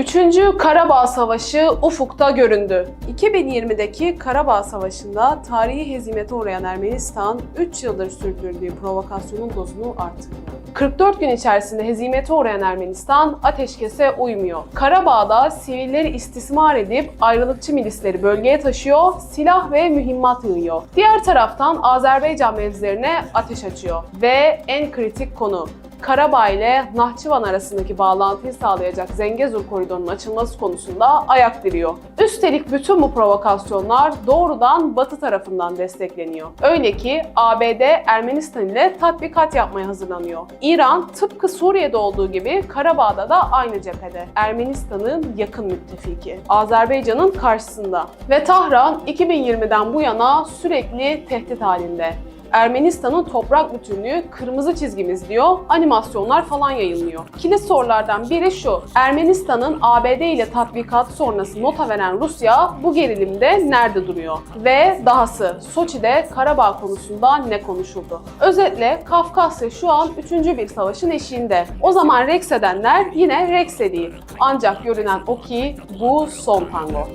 Üçüncü Karabağ Savaşı ufukta göründü. 2020'deki Karabağ Savaşı'nda tarihi hezimete uğrayan Ermenistan 3 yıldır sürdürdüğü provokasyonun dozunu artırıyor. 44 gün içerisinde hezimete uğrayan Ermenistan ateşkese uymuyor. Karabağ'da sivilleri istismar edip ayrılıkçı milisleri bölgeye taşıyor, silah ve mühimmat yığıyor. Diğer taraftan Azerbaycan mevzilerine ateş açıyor. Ve en kritik konu Karabağ ile Nahçıvan arasındaki bağlantıyı sağlayacak Zengezur koridorunun açılması konusunda ayak diriyor. Üstelik bütün bu provokasyonlar doğrudan Batı tarafından destekleniyor. Öyle ki ABD Ermenistan ile tatbikat yapmaya hazırlanıyor. İran tıpkı Suriye'de olduğu gibi Karabağ'da da aynı cephede. Ermenistan'ın yakın müttefiki. Azerbaycan'ın karşısında. Ve Tahran 2020'den bu yana sürekli tehdit halinde. Ermenistan'ın toprak bütünlüğü kırmızı çizgimiz diyor, animasyonlar falan yayınlıyor. Kilit sorulardan biri şu, Ermenistan'ın ABD ile tatbikat sonrası nota veren Rusya bu gerilimde nerede duruyor? Ve dahası Soçi'de Karabağ konusunda ne konuşuldu? Özetle Kafkasya şu an 3. bir savaşın eşiğinde. O zaman Rex edenler yine Rex değil. Ancak görünen o ki bu son tango.